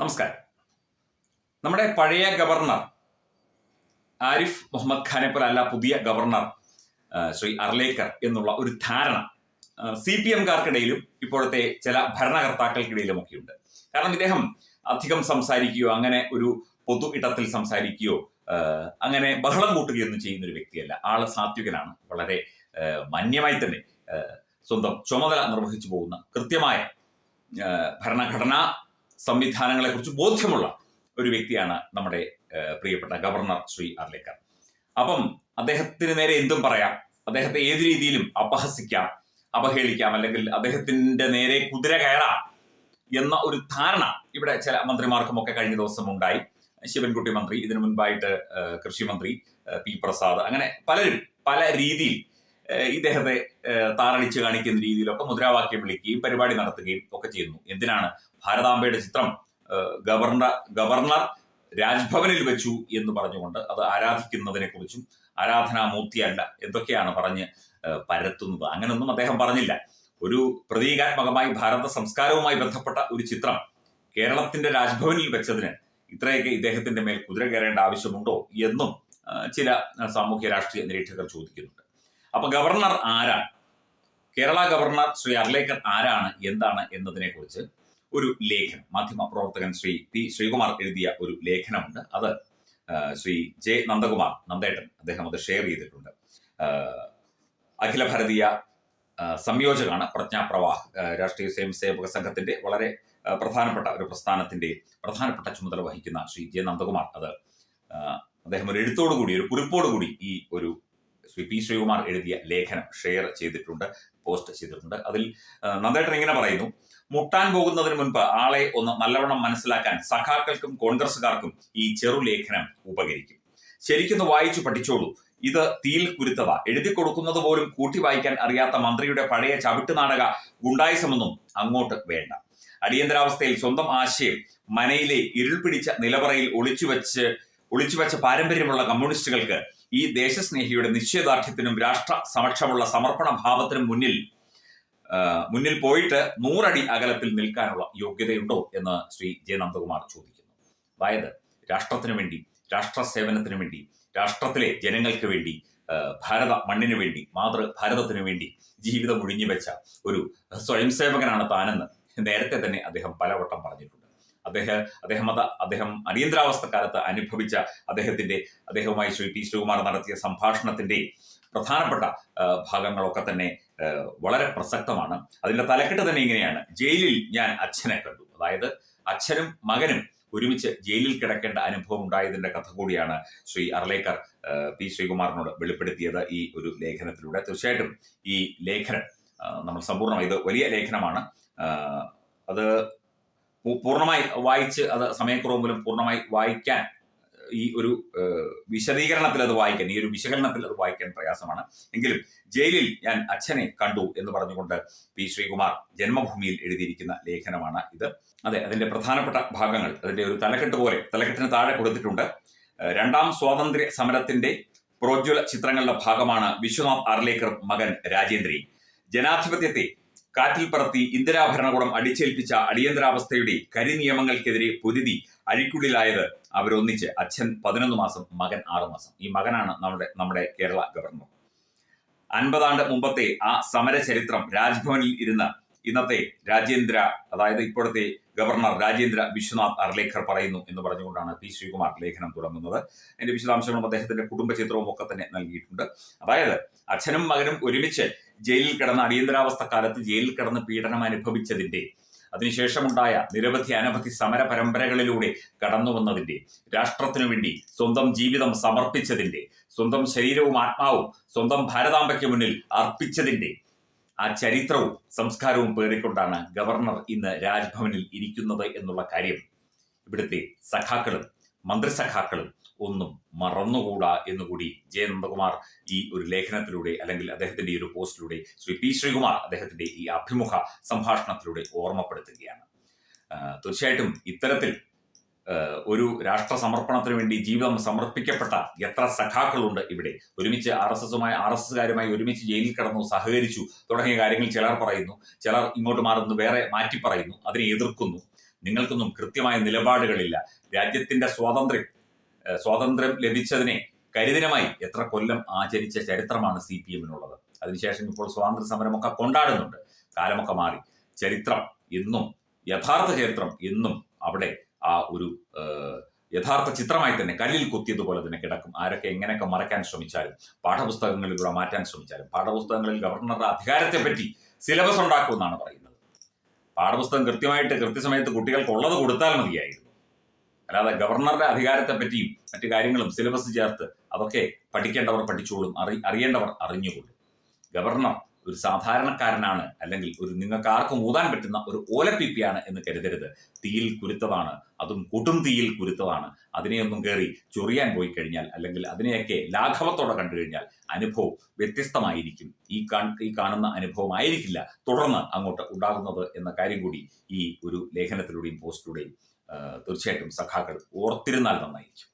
നമസ്കാരം. നമ്മുടെ പഴയ ഗവർണർ ആരിഫ് മുഹമ്മദ് ഖാനെ പോലെ അല്ല പുതിയ ഗവർണർ ശ്രീ അർലേക്കർ എന്നുള്ള ഒരു ധാരണ സി പി എംകാർക്കിടയിലും ഇപ്പോഴത്തെ ചില ഭരണകർത്താക്കൾക്കിടയിലും ഒക്കെയുണ്ട് കാരണം ഇദ്ദേഹം അധികം സംസാരിക്കുകയോ അങ്ങനെ ഒരു പൊതു ഇടത്തിൽ സംസാരിക്കുകയോ അങ്ങനെ ബഹളം കൂട്ടുകയൊന്നും ചെയ്യുന്ന ഒരു വ്യക്തിയല്ല. ആൾ സാത്വികനാണ്. വളരെ മാന്യമായി തന്നെ സ്വന്തം ചുമതല നിർവഹിച്ചു പോകുന്ന കൃത്യമായ ഭരണഘടനാ സംവിധാനങ്ങളെ കുറിച്ച് ബോധ്യമുള്ള ഒരു വ്യക്തിയാണ് നമ്മുടെ പ്രിയപ്പെട്ട ഗവർണർ ശ്രീ അർലേക്കർ. അപ്പം അദ്ദേഹത്തിന് നേരെ എന്തും പറയാം. അദ്ദേഹത്തെ ഏത് രീതിയിലും അപഹസിക്കാം അപഹേളിക്കാം അല്ലെങ്കിൽ അദ്ദേഹത്തിന്റെ നേരെ കുതിര കയറാം എന്ന ഒരു ധാരണ ഇവിടെ ചില മന്ത്രിമാർക്കും ഒക്കെ കഴിഞ്ഞ ദിവസം ഉണ്ടായി ശിവൻകുട്ടി മന്ത്രി ഇതിനു മുൻപായിട്ട് കൃഷി മന്ത്രി പി പ്രസാദ് അങ്ങനെ പലരും പല രീതിയിൽ ഇദ്ദേഹത്തെ താറടിച്ച് കാണിക്കുന്ന രീതിയിലൊക്കെ മുദ്രാവാക്യം വിളിക്കുകയും പരിപാടി നടത്തുകയും ഒക്കെ ചെയ്യുന്നു. എന്തിനാണ് ഭാരതാംബയുടെ ചിത്രം ഗവർണർ ഗവർണർ രാജ്ഭവനിൽ വെച്ചു എന്ന് പറഞ്ഞുകൊണ്ട് അത് ആരാധിക്കുന്നതിനെ കുറിച്ചും ആരാധനാമൂർത്തിയല്ല എന്തൊക്കെയാണ് പറഞ്ഞ് പരത്തുന്നത്. അങ്ങനൊന്നും അദ്ദേഹം പറഞ്ഞില്ല. ഒരു പ്രതീകാത്മകമായി ഭാരത സംസ്കാരവുമായി ബന്ധപ്പെട്ട ഒരു ചിത്രം കേരളത്തിന്റെ രാജ്ഭവനിൽ വെച്ചതിന് ഇത്രയൊക്കെ ഇദ്ദേഹത്തിന്റെ മേൽ കുതിര കയറേണ്ട ആവശ്യമുണ്ടോ എന്നും ചില സാമൂഹ്യ രാഷ്ട്രീയ നിരീക്ഷകർ ചോദിക്കുന്നുണ്ട്. അപ്പൊ ഗവർണർ ആരാണ്? കേരള ഗവർണർ ശ്രീ അർലേക്കർ ആരാണ്? എന്താണ് എന്നതിനെ കുറിച്ച് ഒരു ലേഖനം. മാധ്യമ പ്രവർത്തകൻ ശ്രീ പി ശ്രീകുമാർ എഴുതിയ ഒരു ലേഖനമുണ്ട്. അത് ശ്രീ ജെ നന്ദകുമാർ നന്ദേട്ടൻ അദ്ദേഹം അത് ഷെയർ ചെയ്തിട്ടുണ്ട്. അഖില ഭാരതീയ സംയോജകമാണ് പ്രജ്ഞാപ്രവാഹ് രാഷ്ട്രീയ സ്വയം സേവക സംഘത്തിന്റെ വളരെ പ്രധാനപ്പെട്ട ഒരു പ്രസ്ഥാനത്തിന്റെ പ്രധാനപ്പെട്ട ചുമതല വഹിക്കുന്ന ശ്രീ ജെ നന്ദകുമാർ. അത് അദ്ദേഹം ഒരു എഴുത്തോടുകൂടി ഒരു കുറിപ്പോടുകൂടി ഈ ഒരു ശ്രീ പി ശ്രീകുമാർ എഴുതിയ ലേഖനം ഷെയർ ചെയ്തിട്ടുണ്ട് പോസ്റ്റ് ചെയ്തിട്ടുണ്ട്. അതിൽ നന്ദേട്ടൻ ഇങ്ങനെ പറയുന്നു മുട്ടാൻ പോകുന്നതിന് മുൻപ് ആളെ ഒന്ന് നല്ലവണ്ണം മനസ്സിലാക്കാൻ സഖാക്കൾക്കും കോൺഗ്രസുകാർക്കും ഈ ചെറുലേഖനം ഉപകരിക്കും. ശരിക്കൊന്ന് വായിച്ചു പഠിച്ചോളൂ. ഇത് തീയിൽ കുരുത്തത. എഴുതി കൊടുക്കുന്നത് പോലും കൂട്ടി വായിക്കാൻ അറിയാത്ത മന്ത്രിയുടെ പഴയ ചവിട്ട് നാടക ഗുണ്ടായിസമൊന്നും അങ്ങോട്ട് വേണ്ട. അടിയന്തരാവസ്ഥയിൽ സ്വന്തം ആശയം മനയിലെ ഇരുൾ പിടിച്ച നിലവറയിൽ ഒളിച്ചുവെച്ച് ഒളിച്ചുവെച്ച പാരമ്പര്യമുള്ള കമ്മ്യൂണിസ്റ്റുകൾക്ക് ഈ ദേശസ്നേഹിയുടെ നിശ്ചയദാർഢ്യത്തിനും രാഷ്ട്ര സമക്ഷമുള്ള സമർപ്പണ ഭാവത്തിനും മുന്നിൽ മുന്നിൽ പോയിട്ട് നൂറടി അകലത്തിൽ നിൽക്കാനുള്ള യോഗ്യതയുണ്ടോ എന്ന് ശ്രീ ജെ നന്ദകുമാർ ചോദിക്കുന്നു. അതായത് രാഷ്ട്രത്തിനു വേണ്ടി രാഷ്ട്ര സേവനത്തിനു വേണ്ടി രാഷ്ട്രത്തിലെ ജനങ്ങൾക്ക് വേണ്ടി ഭാരത മണ്ണിനു വേണ്ടി മാതൃ ഭാരതത്തിനു വേണ്ടി ജീവിതം ഒഴിഞ്ഞു വെച്ച ഒരു സ്വയം സേവകനാണ് താനെന്ന് നേരത്തെ തന്നെ അദ്ദേഹം പലവട്ടം പറഞ്ഞിട്ടുണ്ട്. അദ്ദേഹം അദ്ദേഹം അത് അദ്ദേഹം അടിയന്തരാവസ്ഥ കാലത്ത് അനുഭവിച്ച അദ്ദേഹത്തിന്റെ അദ്ദേഹവുമായി ശ്രീ പി ശ്രീകുമാർ നടത്തിയ സംഭാഷണത്തിന്റെ പ്രധാനപ്പെട്ട ഭാഗങ്ങളൊക്കെ തന്നെ വളരെ പ്രസക്തമാണ്. അതിന്റെ തലക്കെട്ട് തന്നെ ഇങ്ങനെയാണ്. ജയിലിൽ ഞാൻ അച്ഛനെ കണ്ടു. അതായത് അച്ഛനും മകനും ഒരുമിച്ച് ജയിലിൽ കിടക്കേണ്ട അനുഭവം ഉണ്ടായതിന്റെ കഥ കൂടിയാണ് ശ്രീ അർലേക്കർ പി ശ്രീകുമാറിനോട് വെളിപ്പെടുത്തിയത് ഈ ഒരു ലേഖനത്തിലൂടെ. തീർച്ചയായിട്ടും ഈ ലേഖനം നമ്മൾ സമ്പൂർണമായി ഇത് വലിയ ലേഖനമാണ്. അത് പൂർണമായി വായിച്ച് അത് സമയക്കുറവ് മൂലം പൂർണമായി വായിക്കാൻ ഈ ഒരു വിശദീകരണത്തിൽ അത് വായിക്കാൻ ഈ ഒരു വിശകലനത്തിൽ അത് വായിക്കാൻ പ്രയാസമാണ്. എങ്കിലും ജയിലിൽ ഞാൻ അച്ഛനെ കണ്ടു എന്ന് പറഞ്ഞുകൊണ്ട് പി ശ്രീകുമാർ ജന്മഭൂമിയിൽ എഴുതിയിരിക്കുന്ന ലേഖനമാണ് ഇത്. അതെ അതിന്റെ പ്രധാനപ്പെട്ട ഭാഗങ്ങൾ അതിന്റെ ഒരു തലക്കെട്ട് പോലെ തലക്കെട്ടിന് താഴെ കൊടുത്തിട്ടുണ്ട്. രണ്ടാം സ്വാതന്ത്ര്യ സമരത്തിന്റെ പ്രോജ്വല ചിത്രങ്ങളുടെ ഭാഗമാണ് വിശ്വനാഥ് അർലേക്കർ മകൻ രാജേന്ദ്രി. ജനാധിപത്യത്തെ കാറ്റിൽ പറത്തി ഇന്ദിരാ ഭരണകൂടം അടിച്ചേൽപ്പിച്ച അടിയന്തരാവസ്ഥയുടെ കരിനിയമങ്ങൾക്കെതിരെ പൊരുതി അഴിക്കുള്ളിലായത് അവരൊന്നിച്ച് അച്ഛൻ പതിനൊന്ന് മാസം മകൻ ആറു മാസം. ഈ മകനാണ് നമ്മുടെ നമ്മുടെ കേരള ഗവർണർ. അൻപതാണ്ട് മുമ്പത്തെ ആ സമര ചരിത്രം രാജ്ഭവനിൽ ഇരുന്ന് ഇന്നത്തെ രാജേന്ദ്ര അതായത് ഇപ്പോഴത്തെ ഗവർണർ രാജേന്ദ്ര വിശ്വനാഥ് അർലേഖർ പറയുന്നു എന്ന് പറഞ്ഞുകൊണ്ടാണ് പി ശ്രീകുമാർ ലേഖനം തുടങ്ങുന്നത്. അതിന്റെ വിശദാംശങ്ങളും അദ്ദേഹത്തിന്റെ കുടുംബചിത്രവും ഒക്കെ തന്നെ നൽകിയിട്ടുണ്ട്. അതായത് അച്ഛനും മകനും ഒരുമിച്ച് ജയിലിൽ കിടന്ന അടിയന്തരാവസ്ഥ കാലത്ത് ജയിലിൽ കിടന്ന് പീഡനം അനുഭവിച്ചതിന്റെ അതിനുശേഷമുണ്ടായ നിരവധി അനവധി സമര പരമ്പരകളിലൂടെ കടന്നു വന്നതിന്റെ രാഷ്ട്രത്തിനു വേണ്ടി സ്വന്തം ജീവിതം സമർപ്പിച്ചതിന്റെ സ്വന്തം ശരീരവും ആത്മാവും സ്വന്തം ഭാരതാംബയ്ക്ക് മുന്നിൽ അർപ്പിച്ചതിന്റെ ആ ചരിത്രവും സംസ്കാരവും പേറിക്കൊണ്ടാണ് ഗവർണർ ഇന്ന് രാജ്ഭവനിൽ ഇരിക്കുന്നത് എന്നുള്ള കാര്യം. ഇവിടുത്തെ സഖാക്കളും മന്ത്രിസഖാക്കളും ഒന്നും മറന്നുകൂടാ എന്നുകൂടി ജെ. നന്ദകുമാർ ഈ ഒരു ലേഖനത്തിലൂടെ അല്ലെങ്കിൽ അദ്ദേഹത്തിന്റെ ഈ ഒരു പോസ്റ്റിലൂടെ ശ്രീ പി. ശ്രീകുമാർ അദ്ദേഹത്തിന്റെ ഈ അഭിമുഖ സംഭാഷണത്തിലൂടെ ഓർമ്മപ്പെടുത്തുകയാണ്. തീർച്ചയായിട്ടും ഇത്തരത്തിൽ ഒരു രാഷ്ട്ര സമർപ്പണത്തിന് വേണ്ടി ജീവിതം സമർപ്പിക്കപ്പെട്ട എത്ര സഖാക്കളുണ്ട് ഇവിടെ? ഒരുമിച്ച് ആർ എസ് എസുമായി ആർ എസ് എസുകാരുമായി ഒരുമിച്ച് ജയിലിൽ കിടന്നു സഹകരിച്ചു തുടങ്ങിയ കാര്യങ്ങൾ ചിലർ പറയുന്നു. ചിലർ ഇങ്ങോട്ട് മാറുന്നു വേറെ മാറ്റി പറയുന്നു. അതിനെ എതിർക്കുന്നു. നിങ്ങൾക്കൊന്നും കൃത്യമായ നിലപാടുകളില്ല. രാജ്യത്തിന്റെ സ്വാതന്ത്ര്യം സ്വാതന്ത്ര്യം ലഭിച്ചതിനെ കരിദിനമായി എത്ര കൊല്ലം ആചരിച്ച ചരിത്രമാണ് സി പി എമ്മിനുള്ളത്. അതിനുശേഷം ഇപ്പോൾ സ്വാതന്ത്ര്യ സമരമൊക്കെ കൊണ്ടാടുന്നുണ്ട്. കാലമൊക്കെ മാറി. ചരിത്രം ഇന്നും യഥാർത്ഥ ചരിത്രം ഇന്നും അവിടെ ആ ഒരു യഥാർത്ഥ ചിത്രമായി തന്നെ കല്ലിൽ കുത്തിയതുപോലെ തന്നെ കിടക്കും. ആരൊക്കെ എങ്ങനെയൊക്കെ മറയ്ക്കാൻ ശ്രമിച്ചാലും പാഠപുസ്തകങ്ങളിലൂടെ മാറ്റാൻ ശ്രമിച്ചാലും പാഠപുസ്തകങ്ങളിൽ ഗവർണറുടെ അധികാരത്തെ അധികാരത്തെപ്പറ്റി സിലബസ് ഉണ്ടാക്കുമെന്നാണ് പറയുന്നത്. പാഠപുസ്തകം കൃത്യമായിട്ട് കൃത്യസമയത്ത് കുട്ടികൾക്ക് ഉള്ളത് കൊടുത്താൽ മതിയായിരുന്നു. അല്ലാതെ ഗവർണറുടെ അധികാരത്തെപ്പറ്റിയും മറ്റു കാര്യങ്ങളും സിലബസ് ചേർത്ത് അതൊക്കെ പഠിക്കേണ്ടവർ പഠിച്ചോളും അറി അറിയേണ്ടവർ അറിഞ്ഞുകൊള്ളും. ഗവർണർ ഒരു സാധാരണക്കാരനാണ് അല്ലെങ്കിൽ ഒരു നിങ്ങൾക്ക് ആർക്കും ഊതാൻ പറ്റുന്ന ഒരു ഓലപ്പിപ്പിയാണ് എന്ന് കരുതരുത്. തീയിൽ കുരുത്തതാണ്. അതും കൊടും തീയിൽ കുരുത്തതാണ്. അതിനെയൊന്നും കയറി ചൊറിയാൻ പോയി കഴിഞ്ഞാൽ അല്ലെങ്കിൽ അതിനെയൊക്കെ ലാഘവത്തോടെ കണ്ടു കഴിഞ്ഞാൽ അനുഭവം വ്യത്യസ്തമായിരിക്കും. ഈ ഈ കാണുന്ന അനുഭവം ആയിരിക്കില്ല തുടർന്ന് അങ്ങോട്ട് ഉണ്ടാകുന്നത് എന്ന കാര്യം കൂടി ഈ ഒരു ലേഖനത്തിലൂടെയും പോസ്റ്റിലൂടെയും തീർച്ചയായിട്ടും സഖാക്കൾ ഓർത്തിരുന്നാൽ നന്നായിരിക്കും.